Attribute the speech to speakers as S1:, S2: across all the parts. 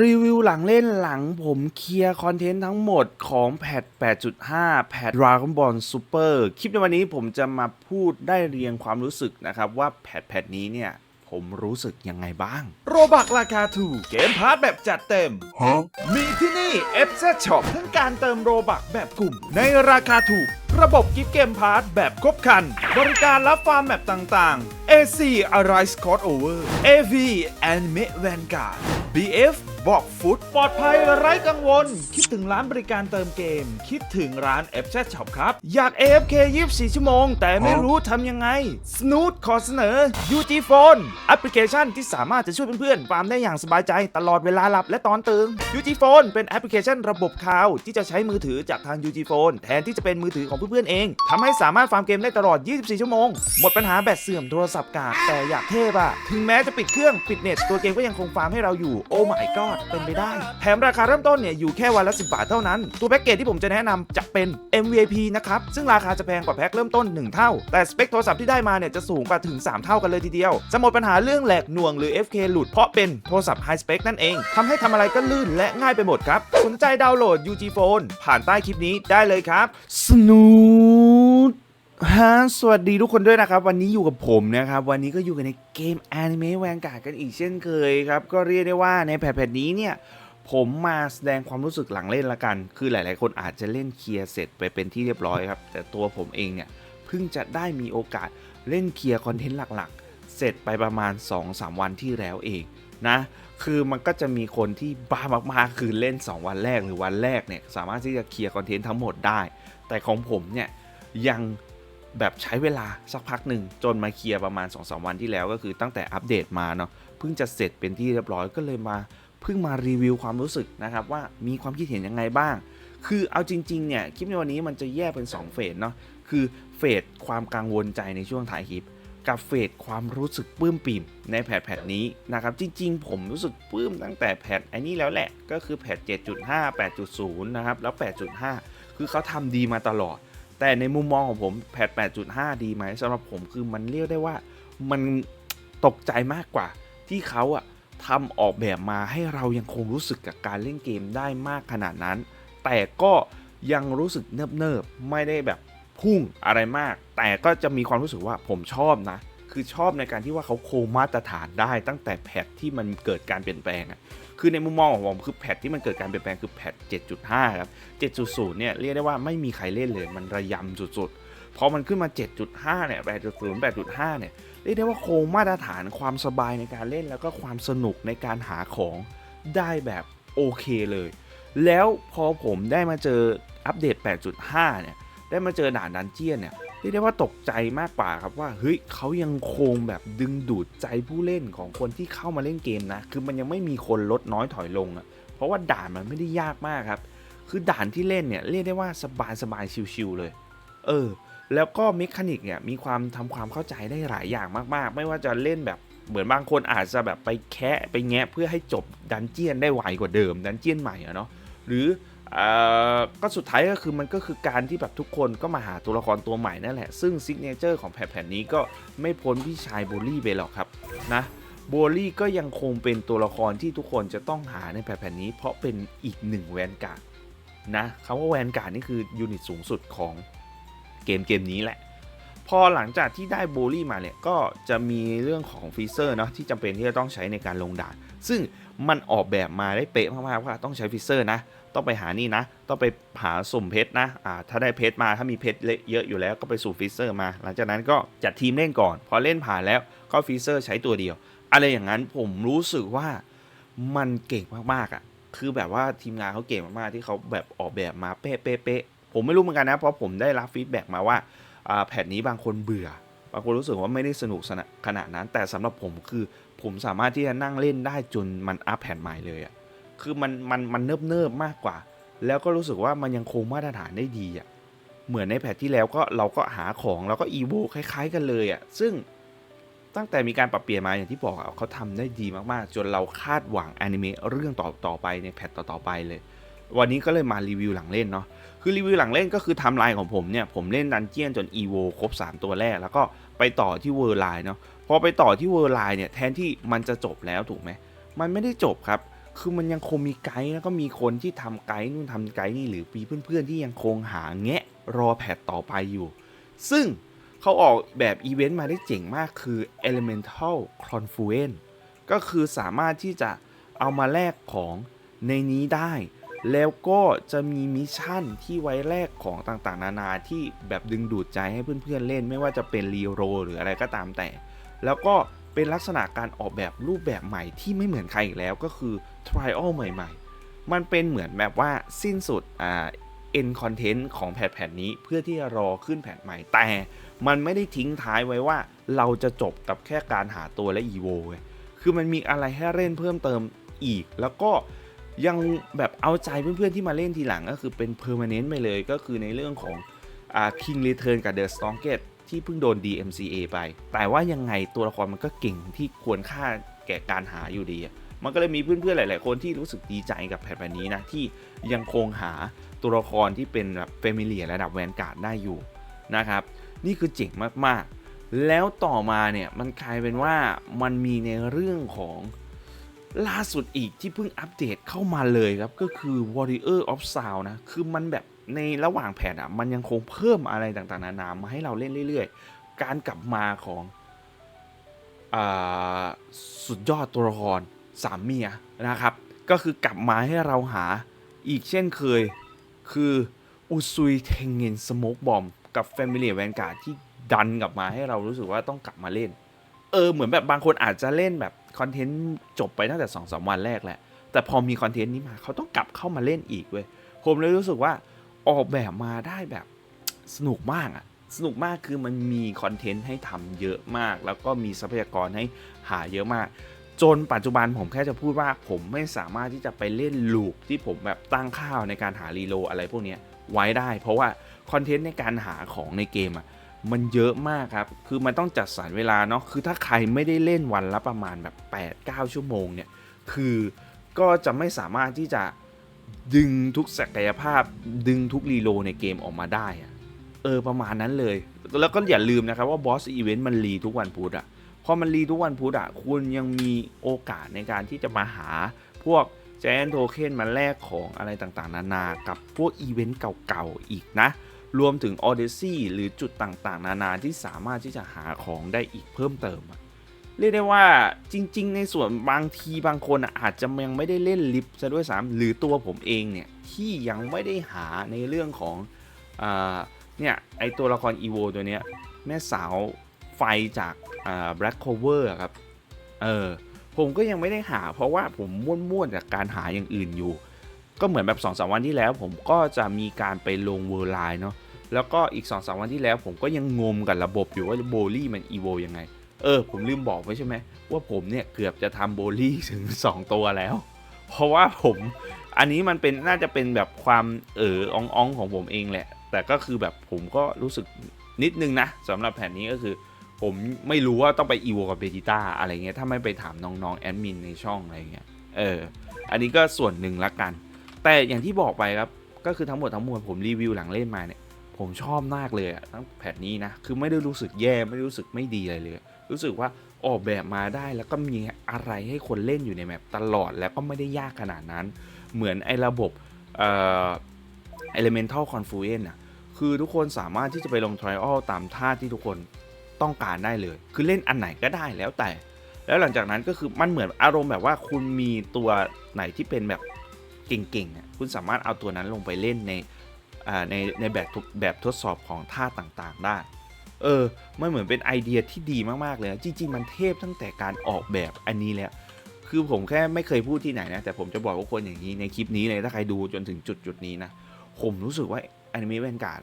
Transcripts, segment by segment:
S1: รีวิวหลังเล่นหลังผมเคลียร์คอนเทนต์ทั้งหมดของแพท 8.5 แพท Dragon Ball Super คลิปในวันนี้ผมจะมาพูดได้เรียงความรู้สึกนะครับ ว่าแพท แพทนี้เนี่ย ผมรู้สึกยังไงบ้าง โรบักราคาถูก เกมพาร์ทแบบจัดเต็มมีที่นี่ f z Shop ทั้งการเติมโรบักแบบกลุ่ม ในราคาถูก ระบบกิฟต์เกมพาร์ทแบบครบครัน บริการรับฟาร์มแบบต่างๆ AC Arise Crossover AV Anime Vanguard BF บอกฟุตปลอดภัยไร้กังวล คิดถึงร้านบริการเติมเกม คิดถึงร้าน f z Shop ครับ อยาก AFK 24 ชั่วโมง แต่ไม่รู้ทำยังไง Snoot ขอเสนอ UG Phone แอปพลิเคชันที่สามารถจะช่วยเพื่อนๆฟาร์มได้อย่างสบายใจตลอดเวลาหลับและตอนตื่น UG Phone เป็นแอปพลิเคชันระบบคลาวที่จะใช้มือถือจากทาง UG Phone แทนที่จะเป็นมือถือของเพื่อนๆเองทำให้สามารถฟาร์มเกมได้ตลอด 24 ชั่วโมง หมดปัญหาแบตเสื่อมโทรศัพท์กากแต่อยากเทพอะถึงแม้จะปิดเครื่องปิดเน็ตตัวเกมก็ยังคงฟาร์มให้เราอยู่โอ้ my god เป็นไปได้ แถมราคาเริ่มต้นเนี่ยอยู่แค่วันละ 10 บาทเท่านั้น ตัวแพ็กเกจที่ผมจะแนะนำจะเป็น MVIP นะครับ ซึ่งราคาจะแพงกว่าแพ็คเริ่มต้น 1 เท่า แต่สเปคโทรศัพท์ที่ได้มาเนี่ยจะสูงกว่าถึง 3 เท่ากันเลยทีเดียว จะหมดปัญหาเรื่องแหลกหน่วงหรือ FK หลุดเพราะเป็นโทรศัพท์ไฮสเปคนั่นเองทำให้ทำอะไรก็ลื่นและง่ายไปหมดครับ สนใจดาวน์โหลด UG Phone ผ่านใต้คลิปนี้ได้เลยครับ Snoot ฮะสวัสดีทุกคนด้วยนะครับ วันนี้อยู่กับผมนะครับ วันนี้ก็อยู่กันในเกม Anime Vanguard กันอีกเช่นเคยครับ ก็เรียกได้ว่าในแผ่นๆนี้เนี่ย ผมมาแสดงความรู้สึกหลังเล่นละกัน คือหลาย ๆ คนอาจจะเล่นเคลียร์เสร็จไปเป็นที่เรียบร้อยครับ แต่ตัวผมเองเนี่ย เพิ่งจะได้มีโอกาสเล่นเคลียร์คอนเทนต์หลัก ๆ เสร็จไปประมาณ 2-3 วันที่แล้วเองนะคือมันก็จะมีคนที่บ้ามากๆ คือเล่น 2 วันแรกหรือวันแรกเนี่ยสามารถที่จะเคลียร์คอนเทนต์ทั้งหมดได้ แต่ของผมเนี่ยยัง แบบใช้เวลาสักพักหนึ่ง จนมาเคลียร์ประมาณ 2-3 วันที่แล้วก็คือตั้งแต่อัปเดตมาเนาะเพิ่งจะเสร็จเป็นที่เรียบร้อยก็เลยมาเพิ่งมารีวิวความรู้สึกนะครับว่ามีความคิดเห็นยังไงบ้าง คือเอาจริงๆเนี่ยคลิปในวันนี้มันจะแยกเป็น 2 เฟสเนาะคือเฟสความกังวลใจในช่วงถ่ายคลิปกับเฟสความรู้สึกปลื้มปิ่มในแพทแพทนี้นะครับ จริง ๆ ผมรู้สึกปลื้มตั้งแต่แพทไอ้นี่แล้วแหละ ก็คือแพท7.5 8.0 นะครับ แล้ว 8.5 คือเขาทำดีมาตลอด แต่ในมุมมองของผมแพท8.5 ดีไหมสำหรับผมคือมันเรียกได้ว่ามันตกใจมากกว่า ที่เขาอะทำออกแบบมาให้เรายังคงรู้สึกกับการเล่นเกมได้มากขนาดนั้น แต่ก็ยังรู้สึกเนิบๆไม่ได้แบบพุ่งอะไรมาก แต่ก็จะมีความรู้สึกว่าผมชอบนะ คือชอบในการที่ว่าเขาโคมาตรฐานได้ตั้งแต่แพทที่มันเกิดการเปลี่ยนแปลงอะ คือในมุมมองของผมคือแพทที่มันเกิดการเปลี่ยนแปลงคือแพท7.5 ครับ 7.0 เนี่ยเรียกได้ว่าไม่มีใครเล่นเลยมันระยำสุดๆ พอมันขึ้นมา 7.5 เนี่ย 8.0 8.5 เนี่ยเรียกได้ว่าโครงมาตรฐานความสบายในการเล่นแล้วก็ความสนุกในการหาของได้แบบโอเคเลย แล้วพอผมได้มาเจออัปเดต 8.5 เนี่ยได้มาเจอด่านดันเจียนเนี่ย เรียกได้ว่าตกใจมากกว่าครับว่าเฮ้ยเขายังคงแบบดึงดูดใจผู้เล่นของคนที่เข้ามาเล่นเกมนะ คือมันยังไม่มีคนลดน้อยถอยลงอะ่ะเพราะว่าด่านมันไม่ได้ยากมากครับ คือด่านที่เล่นเนี่ยเรียกได้ว่าสบายสบายชิวๆเลย เออ แล้วก็เมคานิกเนี่ยมีความทำความเข้าใจได้หลายอย่างมากๆ ไม่ว่าจะเล่นแบบเหมือนบางคนอาจจะแบบไปแคะไปแงะเพื่อให้จบดันเจียนได้ไวกว่าเดิมดันเจียนใหม่อะเนาะหรือ ก็สุดท้ายก็คือมันก็คือการที่แบบทุกคนก็มาหาตัวละครตัวใหม่นั่นแหละ ซึ่งซิกเนเจอร์ของแผ่นๆนี้ก็ไม่พ้นพี่ชายโบลี่ไปหรอกครับนะโบลี่ก็ยังคงเป็นตัวละครที่ทุกคนจะต้องหาในแผ่นๆนี้ เพราะเป็นอีกหนึ่งแวนการ์ดนะคำว่าแวนการ์ดนี่คือยูนิตสูงสุดของเกมเกมนี้แหละ พอหลังจากที่ได้โบลี่มาเนี่ยก็จะมีเรื่องของฟีเซอร์เนาะที่จำเป็นที่จะต้องใช้ในการลงด่าน ซึ่งมันออกแบบมาได้เป๊ะมากๆว่าต้องใช้ฟีเซอร์นะ ต้องไปหานี่นะ ต้องไปหาสุ่มเพชรนะอ่าถ้าได้เพชรมาถ้ามีเพชรเยอะอยู่แล้วก็ไปสู่ฟีเซอร์มา หลังจากนั้นก็จัดทีมเล่นก่อน พอเล่นผ่านแล้วก็ฟีเซอร์ใช้ตัวเดียว อะไรอย่างนั้นผมรู้สึกว่ามันเก่งมากๆอะคือแบบว่าทีมงานเขาเก่งมากๆที่เขาแบบออกแบบมาเป๊ะเป๊ะผมไม่รู้เหมือนกันนะ เพราะผมได้รับฟีดแบ็กมาว่าแผ่นนี้บางคนเบื่อบางคนรู้สึกว่าไม่ได้สนุกสนขนาดนั้น แต่สำหรับผมคือผมสามารถที่จะนั่งเล่นได้จนมันอัพแผ่นใหม่เลยอะ่ะ คือมันมันมันเนิบเนิบมากกว่า แล้วก็รู้สึกว่ามันยังคงมาตรฐานได้ดีอะ่ะเหมือนในแพทที่แล้วก็เราก็หาของแล้วก็อีโวคล้ายๆ กันเลยอะ่ะซึ่งตั้งแต่มีการปรับเปลี่ยนมาอย่างที่บอกอะเขาทำได้ดีมากๆ จนเราคาดหวังอนิเมะเรื่องต่อต่อไปในแพทต่อๆไปเลย วันนี้ก็เลยมารีวิวหลังเล่นเนาะคือรีวิวหลังเล่นก็คือทำลายของผมเนี่ยผมเล่นดันเจียนจน EVO ครบ 3 ตัวแรก แล้วก็ไปต่อที่เวอร์ไลน์เนาะพอไปต่อที่เวอร์ไลน์เนี่ยแทนที่มันจะจบแล้วถูกไหมมันไม่ได้จบครับ คือมันยังคงมีไกด์แล้วก็มีคนที่ทำไกด์นู่นทำไกด์นี่หรือปีเพื่อนๆที่ยังคงหาแงะรอแพทต่อไปอยู่ ซึ่งเขาออกแบบอีเวนต์มาได้เจ๋งมากคือ Elemental Confluence ก็คือสามารถที่จะเอามาแลกของในนี้ได้ แล้วก็จะมีมิชชั่นที่ไว้แลกของต่างๆ นานาที่แบบดึงดูดใจให้เพื่อนๆเล่น ไม่ว่าจะเป็นรีโรหรืออะไรก็ตามแต่ แล้วก็ เป็นลักษณะการออกแบบรูปแบบใหม่ที่ไม่เหมือนใครอีกแล้วก็คือ trial ใหม่ ๆ มันเป็นเหมือนแบบว่าสิ้นสุดอ่า end content ของแพทแผ่นนี้เพื่อที่จะรอขึ้นแผ่นใหม่ แต่มันไม่ได้ทิ้งท้ายไว้ว่าเราจะจบกับแค่การหาตัวและ evo เว้ยคือมันมีอะไรให้เล่นเพิ่มเติมอีก แล้วก็ยังแบบเอาใจเพื่อนๆที่มาเล่นทีหลังก็คือเป็น permanent ไปเลยก็คือในเรื่องของอ่า King Return กับ The Strongest ที่เพิ่งโดน DMCA ไป แต่ว่ายังไงตัวละครมันก็เก่งที่ควรค่าแก่การหาอยู่ดีอะมันก็เลยมีเพื่อนๆหลาย ๆ คนที่รู้สึกดีใจกับแพทแบบนี้นะ ที่ยังคงหาตัวละครที่เป็นแบบเฟมิเลียระดับแวนการ์ดได้อยู่นะครับ นี่คือเจ๋งมากๆ แล้วต่อมาเนี่ยมันกลายเป็นว่ามันมีในเรื่องของล่าสุดอีกที่เพิ่งอัปเดตเข้ามาเลยครับ ก็คือ Warrior of Sound นะ คือมันแบบ ในระหว่างแผ่นอะมันยังคงเพิ่มอะไรต่างๆ นานามาให้เราเล่นเรื่อย ๆ การกลับมาของอสุดยอดตัวละครสามเมียนะครับ ก็คือกลับมาให้เราหาอีกเช่นเคยคืออุซุยเทงเงินสโมกบอมกับ Family v a n g u a r d ที่ดันกลับมาให้เรารู้สึกว่าต้องกลับมาเล่น เออ เหมือนแบบบางคนอาจจะเล่นแบบคอนเทนต์จบไปตั้งแต่2อสวันแรกแหละ แต่พอมีคอนเทนต์นี้มาเขาต้องกลับเข้ามาเล่นอีกเว้ยผมเลยรู้สึกว่า ออกแบบมาได้แบบสนุกมากอะสนุกมากคือมันมีคอนเทนต์ให้ทำเยอะมาก แล้วก็มีทรัพยากรให้หาเยอะมาก จนปัจจุบันผมแค่จะพูดว่าผมไม่สามารถที่จะไปเล่นลูปที่ผมแบบตั้งค่าวในการหารีโลอะไรพวกนี้ไว้ได้ เพราะว่าคอนเทนต์ในการหาของในเกมอะมันเยอะมากครับ คือมันต้องจัดสรรเวลาเนาะ คือถ้าใครไม่ได้เล่นวันละประมาณแบบ 8-9 ชั่วโมงเนี่ย คือก็จะไม่สามารถที่จะ ดึงทุกศักยภาพ ดึงทุกรีโลในเกมออกมาได้อะเออประมาณนั้นเลย แล้วก็อย่าลืมนะครับว่าบอสอีเวนต์มันรีทุกวันพุธอะพอมันรีทุกวันพุธอะคุณยังมีโอกาสในการที่จะมาหาพวกแจนโทเค็นมาแลกของอะไรต่างๆ นานา กับพวกอีเวนต์เก่าๆ อีกนะ รวมถึง Odyssey หรือจุดต่างๆ นานาที่สามารถที่จะหาของได้อีกเพิ่มเติมอะ เรียกได้ว่าจริง ๆ ในส่วนบางทีบางคนอาจจะยังไม่ได้เล่นลิฟต์ซะด้วยซ้ำหรือตัวผมเองเนี่ยที่ยังไม่ได้หาในเรื่องของอเนี่ยไอตัวละครอีโวตัวเนี้ยแม่สาวไฟจากอ่า Black Cover อะครับเออผมก็ยังไม่ได้หาเพราะว่าผมม่วนๆจากการหาอย่างอื่นอยู่ ก็เหมือนแบบ2อสวันที่แล้ว ผมก็จะมีการไปลงเวอร์ไลน์เนาะแล้วก็อีก2อสวันที่แล้วผมก็ยังงมกับระบบอยู่ว่าโบลี่มันอีโวยังไง เออ ผมลืมบอกไว้ใช่ไหมว่าผมเนี่ยเกือบจะทำโบลี่ถึง 2 ตัวแล้ว เพราะว่าผมอันนี้มันเป็นน่าจะเป็นแบบความเอออององของผมเองแหละ แต่ก็คือแบบผมก็รู้สึกนิดนึงนะสำหรับแผ่นนี้ก็คือ ผมไม่รู้ว่าต้องไปอีโวกับเบจิต้าอะไรเงี้ยถ้าไม่ไปถามน้องๆแอดมินในช่องอะไรเงี้ยเอออันนี้ก็ส่วนหนึ่งละกัน แต่อย่างที่บอกไปครับก็คือทั้งหมดทั้งมวลผมรีวิวหลังเล่นมาเนี่ยผมชอบมากเลยอะทั้งแผ่นนี้นะ คือไม่ได้รู้สึกแย่ไม่ได้รู้สึกไม่ดีอะไรเลย รู้สึกว่าออกแบบมาได้แล้วก็มีอะไรให้คนเล่นอยู่ในแมปตลอดแล้วก็ไม่ได้ยากขนาดนั้น เหมือนไอ้ระบบเอ่อ elemental confluence อะคือทุกคนสามารถที่จะไปลง trial ตามท่าที่ทุกคนต้องการได้เลย คือเล่นอันไหนก็ได้แล้วแต่ แล้วหลังจากนั้นก็คือมันเหมือนอารมณ์แบบว่าคุณมีตัวไหนที่เป็นแบบเก่งๆอะคุณสามารถเอาตัวนั้นลงไปเล่นในอ่าในในแบบทุกแบบทดสอบของท่าต่างๆได้ เออ มันเหมือนเป็นไอเดียที่ดีมากๆเลยนะจริง ๆ มันเทพตั้งแต่การออกแบบอันนี้แล้ว คือผมแค่ไม่เคยพูดที่ไหนนะ แต่ผมจะบอกว่าคนอย่างนี้ในคลิปนี้เลย ถ้าใครดูจนถึงจุดจุดนี้นะ ผมรู้สึกว่าอนิเมะแวนการ์ด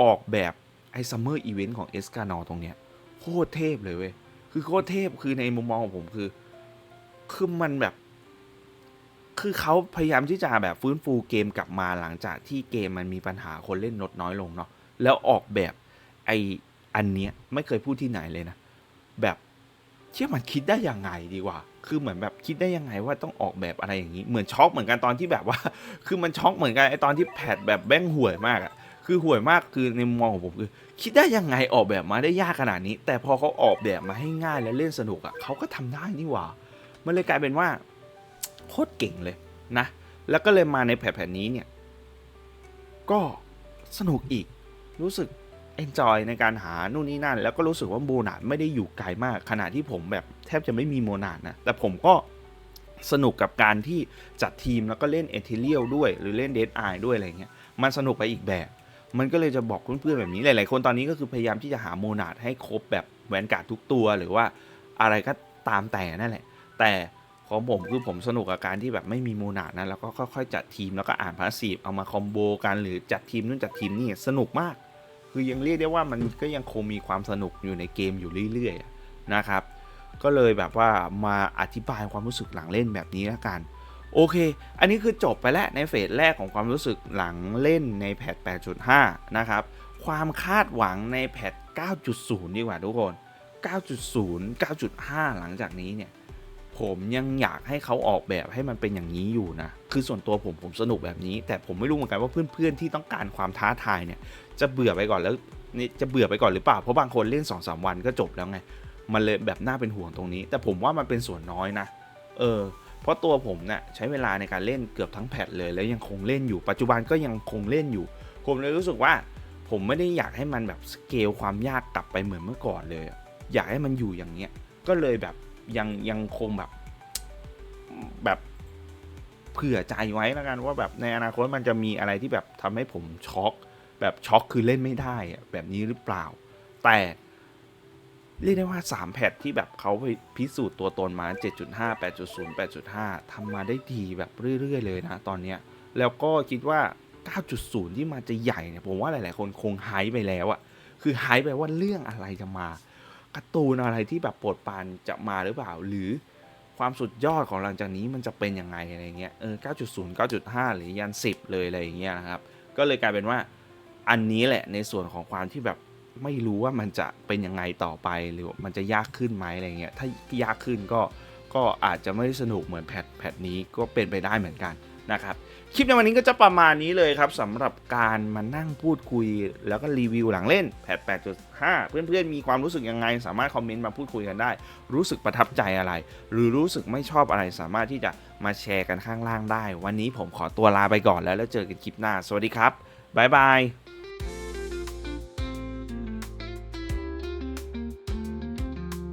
S1: ออกแบบไอซัมเมอร์อีเวนต์ของเอสกานอตรงเนี้ยโคตรเทพเลยเว้ย คือโคตรเทพคือในมุมมองของผมคือ คือมันแบบ คือเขาพยายามที่จะแบบฟื้นฟูเกมกลับมาหลังจากที่เกมมันมีปัญหาคนเล่นลดน้อยลงเนาะ แล้วออกแบบไอ อันเนี้ยไม่เคยพูดที่ไหนเลยนะ แบบเชื่อมันคิดได้ยังไงดีกว่า คือเหมือนแบบคิดได้ยังไงว่าต้องออกแบบอะไรอย่างนี้ เหมือนช็อกเหมือนกันตอนที่แบบว่า คือมันช็อกเหมือนกันไอตอนที่แพทแบบแบ้งห่วยมากอะคือห่วยมากคือในมุมมองของผมคือ คิดได้ยังไงออกแบบมาได้ยากขนาดนี้ แต่พอเขาออกแบบมาให้ง่ายและเล่นสนุกอะเขาก็ทำได้นี่หว่า มันเลยกลายเป็นว่าโคตรเก่งเลยนะ แล้วก็เลยมาในแผ่นๆนี้เนี่ย ก็สนุกอีกรู้สึก enjoy ในการหานู่นนี่นั่น แล้วก็รู้สึกว่าโมนาดไม่ได้อยู่ไกลมาก ขณะที่ผมแบบแทบจะไม่มีโมนาดนะ แต่ผมก็สนุกกับการที่จัดทีมแล้วก็เล่นเอเทเรียลด้วย หรือเล่นเด d ไอด้วยอะไรเงี้ย มันสนุกไปอีกแบบ มันก็เลยจะบอกเพื่อนๆแบบนี้ หลายๆคนตอนนี้ก็คือพยายามที่จะหาโมนาดให้ครบแบบแวนการ์ดทุกตัว หรือว่าอะไรก็ตามแต่นั่นแหละ แต่ของผมคือผมสนุกกับการที่แบบไม่มีโมนาดนะ แล้วก็ค่อยๆจัดทีมแล้วก็อ่านพาสีฟเอามาคอมโบกันหรือจัดทีมนู่นจัดทีมนี่สนุกมาก คือยังเรียกได้ว่ามันก็ยังคงมีความสนุกอยู่ในเกมอยู่เรื่อยๆนะครับ ก็เลยแบบว่ามาอธิบายความรู้สึกหลังเล่นแบบนี้แล้วกัน โอเค อันนี้คือจบไปแล้วในเฟสแรกของความรู้สึกหลังเล่นในแพท 8.5 นะครับ ความคาดหวังในแพท 9.0 ดีกว่าทุกคน 9.0 9.5 หลังจากนี้เนี่ย ผมยังอยากให้เขาออกแบบให้มันเป็นอย่างนี้อยู่นะ คือส่วนตัวผมผมสนุกแบบนี้ แต่ผมไม่รู้เหมือนกันว่าเพื่อนๆที่ต้องการความท้าทายเนี่ยจะเบื่อไปก่อนแล้วนี่จะเบื่อไปก่อนหรือเปล่า เพราะบางคนเล่น2อสวันก็จบแล้วไง มันเลยแบบน่าเป็นห่วงตรงนี้ แต่ผมว่ามันเป็นส่วนน้อยนะ เออ เพราะตัวผมเนี่ยใช้เวลาในการเล่นเกือบทั้งแพทเลย แล้วยังคงเล่นอยู่ ปัจจุบันก็ยังคงเล่นอยู่ ผมเลยรู้สึกว่า ผมไม่ได้อยากให้มันแบบสเกลความยากกลับไปเหมือนเมื่อก่อนเลยอะอยากให้มันอยู่อย่างเนี้ย ก็เลยแบบ ยังยังคงแบบแบบเผื่อใจไว้แล้วกันว่าแบบในอนาคตมันจะมีอะไรที่แบบทำให้ผมช็อก แบบช็อกคือเล่นไม่ได้อะแบบนี้หรือเปล่า แต่เรียกได้ว่า 3 แพทที่แบบเขาพิสูจน์ตัวตนมา 7.5 8.0 8.5ทำมาได้ดีแบบเรื่อย ๆ เลยนะ ตอนเนี้ยแล้วก็คิดว่า 9.0 ที่มันจะใหญ่เนี่ยผมว่าหลาย ๆ คนคงไฮป์ไปแล้วอะคือไฮป์ไปว่าเรื่องอะไรจะมา การ์ตูนอะไรที่แบบโปรดปานจะมาหรือเปล่า หรือความสุดยอดของหลังจากนี้มันจะเป็นยังไงอะไรเงี้ยเออ 9.0 9.5 หรือยัน 10 เลยอะไรอย่างเงี้ยนะครับ ก็เลยกลายเป็นว่าอันนี้แหละในส่วนของความที่แบบไม่รู้ว่ามันจะเป็นยังไงต่อไปหรือมันจะยากขึ้นไหมอะไรเงี้ยถ้ายากขึ้นก็ก็อาจจะไม่สนุกเหมือนแพทแพทนี้ก็เป็นไปได้เหมือนกัน นะครับคลิปในวันนี้ก็จะประมาณนี้เลยครับสำหรับการมานั่งพูดคุย แล้วก็รีวิวหลังเล่นแพท8.5 เพื่อนๆมีความรู้สึกยังไง สามารถคอมเมนต์มาพูดคุยกันได้ รู้สึกประทับใจอะไร หรือรู้สึกไม่ชอบอะไรสามารถที่จะมาแชร์กันข้างล่างได้ วันนี้ผมขอตัวลาไปก่อนแล้วแล้วเจอกันคลิปหน้า สวัสดีครับบ๊ายบาย